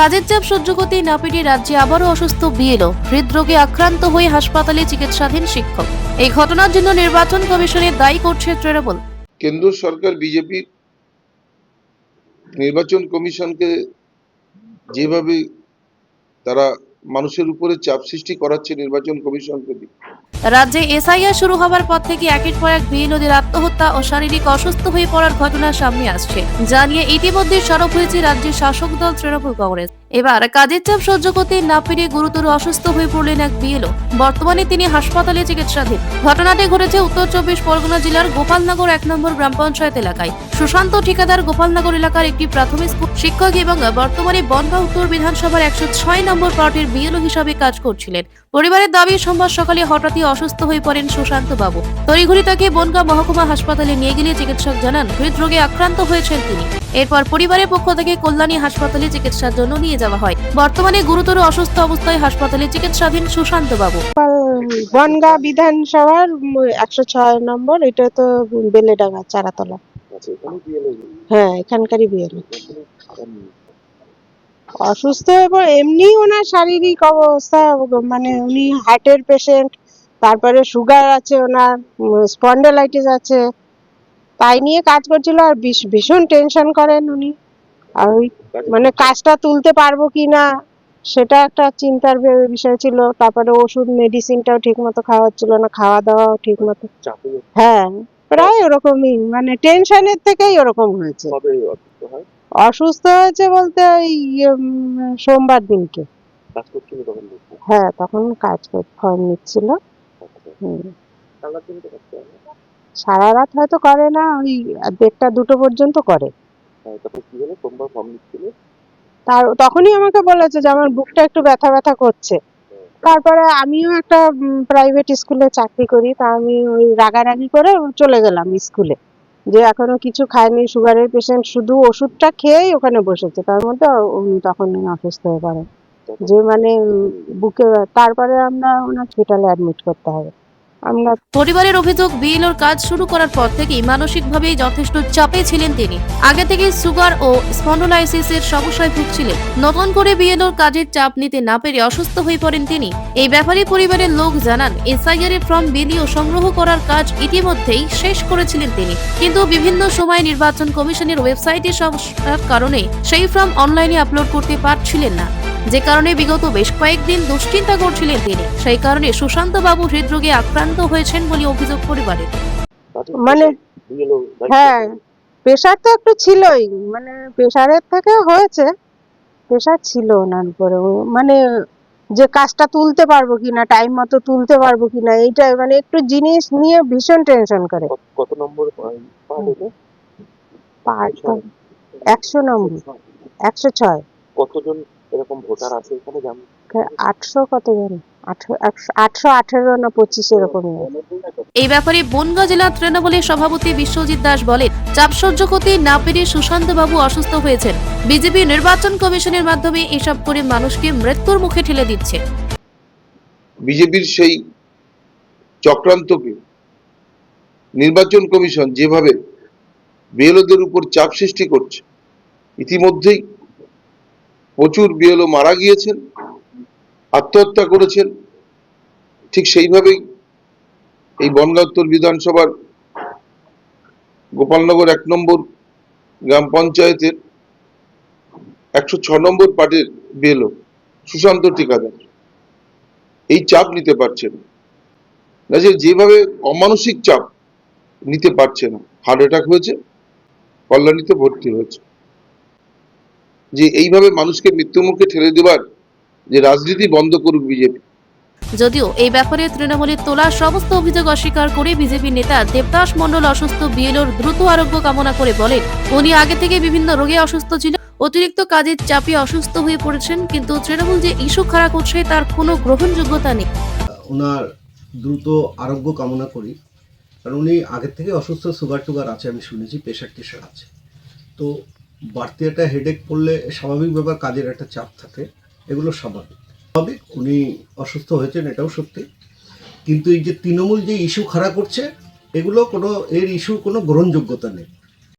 কাজের চাপ সহ্য করতে না পেরে রাজ্যে আবারও অসুস্থ বিএলও। হৃদরোগে আক্রান্ত হয়ে হাসপাতালে চিকিৎসাধীন শিক্ষক। এই ঘটনার জন্য নির্বাচন কমিশনের দায়ী করছে তৃণমূল কেন্দ্র সরকার বিজেপির নির্বাচন কমিশনকে যেভাবে তারা মানুষের উপরে চাপ সৃষ্টি করাচ্ছে নির্বাচন কমিশনকে রাজ্যে এসআইআর শুরু হবার পর থেকে একের পর এক বিএলওদের আত্মহত্যা ও শারীরিক অসুস্থ হয়ে পড়ার ঘটনা সামনে আসছে। যা নিয়ে ইতিমধ্যে সরব হয়েছে রাজ্যের শাসক দল তৃণমূল কংগ্রেস। এবার কাজের চাপ সহ্য করতে না পেরে গুরুতর অসুস্থ হয়ে পড়লেন এক বিএলও। বর্তমানে তিনি হাসপাতালে চিকিৎসাধীন। ঘটনাটি ঘটেছে উত্তর চব্বিশ পরগনা জেলার গোপালনগর এক নম্বর গ্রাম পঞ্চায়েত এলাকায়। সুশান্ত ঠিকাদার গোপালনগর এলাকার একটি প্রাথমিক স্কুল শিক্ষক এবং বর্তমানে বনগা উত্তর বিধানসভার একশো ছয় নম্বর প্লটের বিএলও হিসাবে কাজ করছিলেন। পরিবারের দাবি, সোমবার সকালে হঠাৎই অসুস্থ হয়ে পড়েন সুশান্ত বাবু। তড়িঘড়ি তাকে বনগাঁ মহকুমা হাসপাতালে নিয়ে গেলে চিকিৎসক জানান, হৃদরোগে আক্রান্ত হয়েছেন তিনি। এরপর পরিবারের পক্ষ থেকে কল্যাণী হাসপাতালে চিকিৎসার জন্য নিয়ে যাওয়া হয়। বর্তমানে গুরুতর অসুস্থ অবস্থায় হাসপাতালে চিকিৎসাধীন সুশান্ত বাবু বনগা বিধানসভার একশো ছয় নম্বর, এটা তো বেলেডাঙ্গা, চারাতলা। হ্যাঁ এখানকারই বিয়েল অসুস্থ এবং এমনি ওনার শারীরিক অবস্থা মানে উনি হার্টের পেশেন্ট তারপরে সুগার আছে ওনার স্পন্ডেলাইটিস আছে। তাই নিয়ে কাজ করছিল আর ভীষণ টেনশন করেন উনি। আর ওই মানে কাজটা তুলতে পারব কি না সেটা একটা চিন্তার বিষয় ছিল। তারপরে ওষুধ মেডিসিনটাও ঠিক মতো খাওয়া হচ্ছিল না খাওয়া দাওয়াও ঠিক মতো হ্যাঁ প্রায় ওরকমই মানে টেনশনের থেকেই ওরকম হয়েছে। অসুস্থ হয়েছে বলতে ওই সোমবার দিনকে। হ্যাঁ তখন কাজ ফর্ম নিচ্ছিল। হুম। সারা রাত হয়তো করে না ওই দেড়টা দুটো পর্যন্ত করে। তার তখনই আমাকে বলেছে যে আমার বুকটা একটু ব্যথা ব্যথা করছে। তারপরে আমিও একটা প্রাইভেট স্কুলে চাকরি করি তা আমি ওই রাগারাগি করে চলে গেলাম স্কুলে যে এখনও কিছু খায়নি সুগারের পেশেন্ট শুধু ওষুধটা খেয়েই ওখানে বসেছে তার মধ্যে উনি তখন অসুস্থ হয়ে পড়েন। যে মানে বুকে তারপরে আমরা ওনার হসপিটালে অ্যাডমিট করতে হবে। পরিবারের অভিযোগ, বিএলওর কাজ শুরু করার পর থেকেই মানসিকভাবে যথেষ্ট চাপে ছিলেন তিনি। আগে সুগার ও স্পন্ডোলাইসিসের সমস্যায় ভুগছিলেন। নতুন করে বিএলওর কাজের চাপ নিতে না পেরে অসুস্থ হয়ে পড়েন তিনি। এই ব্যাপারে পরিবারের লোক জানান, এসআইআর এর ফর্ম বিলিও সংগ্রহ করার কাজ ইতিমধ্যেই শেষ করেছিলেন তিনি। কিন্তু বিভিন্ন সময় নির্বাচন কমিশনের ওয়েবসাইটে সমস্যার কারণে সেই ফর্ম অনলাইনে আপলোড করতে পারছিলেন না। যে কারণে বিগত বেশ কয়েকদিন দুশ্চিন্তা করছিলেন তিনি। সেই কারণে সুশান্ত বাবু হৃদরোগে আক্রান্ত হয়েছেন বলে অভিযোগ পরিবারের। মানে হ্যাঁ প্রেশার তো একটু ছিলই। মানে প্রেশারের থেকে হয়েছে প্রেশার ছিল ওনার উপরে। ও- মানে যে কাজটা তুলতে পারব কিনা টাইম মতো তুলতে পারব কিনা এইটাই মানে একটু জিনিস নিয়ে ভীষণ টেনশন করে। কত নম্বর পার্ট একশো নম্বর একশো ছয়। কতজন এরকম ভোটার আছে এখানে? জানেন আটশো কত জানি? আটশো আঠেরো না পঁচিশ এরকমই এই ব্যাপারে বনগাঁ জেলা তৃণমূলের সভাপতি বিশ্বজিৎ দাস বলেন চাপ সহ্য করতে না পেরে সুশান্ত বাবু অসুস্থ হয়েছেন। বিজেপি নির্বাচন কমিশনের মাধ্যমে এসব করে মানুষকে মৃত্যুর মুখে ঠেলে দিচ্ছে। বিজেপির সেই চক্রান্তকে নির্বাচন কমিশন যেভাবে বিএলওদের উপর চাপ সৃষ্টি করছে ইতিমধ্যেই প্রচুর বিএলও মারা গিয়েছেন, আত্মহত্যা করেছেন। ঠিক সেইভাবেই এই বনগাঁ উত্তর বিধানসভার গোপালনগর এক নম্বর গ্রাম পঞ্চায়েতের একশো ছ নম্বর পার্টির বিএলও সুশান্ত ঠিকাদার। এই চাপ নিতে পারছে না। না যে যেভাবে অমানসিক চাপ নিতে পারছে না। হার্ট অ্যাটাক হয়েছে, কল্যাণীতে ভর্তি হয়েছে। যে এইভাবে মানুষকে মৃত্যুমুখে ঠেলে দেওয়ার যে রাজনীতি বন্ধ করুক বিজেপি। যদিও এই ব্যাপারে তৃণমূলের তোলা সমস্ত অভিযোগ অস্বীকার করে বিজেপি নেতা দেবদাস মণ্ডল অসুস্থ বিএলওর দ্রুত আরোগ্য কামনা করে বলেন উনি আগে থেকে বিভিন্ন রোগে অসুস্থ ছিল অতিরিক্ত কাজের চাপে অসুস্থ হয়ে পড়েছেন কিন্তু তৃণমূল যে ইস্যু খাড়া করছে তার কোনো গ্রহণযোগ্যতা নেই। ওনার দ্রুত আরোগ্য কামনা করি কারণ উনি আগের থেকে অসুস্থ সুগার টুগার আছে আমি শুনেছি প্রেশার টেশার আছে। তো বাড়তি একটা হেডেক পড়লে স্বাভাবিক ব্যাপার, কাজের একটা চাপ থাকে, এগুলো স্বাভাবিক। স্বাভাবিক, উনি অসুস্থ হয়েছেন, এটাও সত্যি। কিন্তু এই যে তৃণমূল যে ইস্যু খাড়া করছে, এগুলো কোনো, এর ইস্যুর কোনো গ্রহণযোগ্যতা নেই।